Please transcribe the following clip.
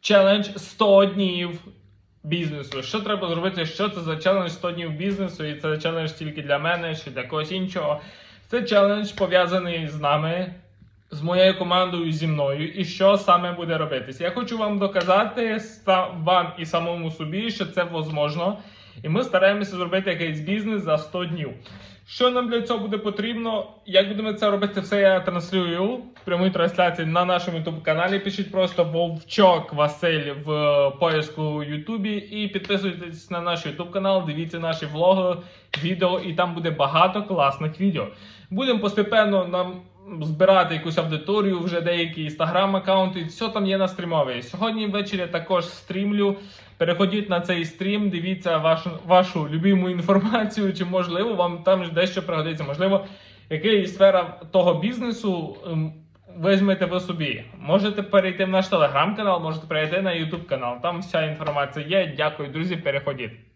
челендж 100 днів бізнесу. Що треба зробити? Що це за челендж 100 днів бізнесу? І це челендж тільки для мене чи для когось іншого. Це челендж пов'язаний з нами, з моєю командою зі мною. І що саме буде робитись? Я хочу вам доказати вам і самому собі, що це можливо. І ми стараємося зробити якийсь бізнес за 100 днів. Що нам для цього буде потрібно? Як будемо це робити, все я транслюю в прямій трансляції на нашому youtube каналі. Пишіть просто Вовчок Василь в е, поиску Ютубі і підписуйтесь на наш youtube канал, дивіться наші влоги, відео, і там буде багато класних відео. Будемо постепенно нам збирати якусь аудиторію, вже деякі інстаграм-аккаунти, все там є на стрімові. Сьогодні ввечері також стрімлю. Переходіть на цей стрім, дивіться вашу, вашу любиму інформацію, чи можливо вам там дещо пригодиться. Можливо, яка сфера того бізнесу ем, візьмете ви собі. Можете перейти в наш телеграм-канал, можете перейти на YouTube канал. Там вся інформація є. Дякую, друзі. Переходіть.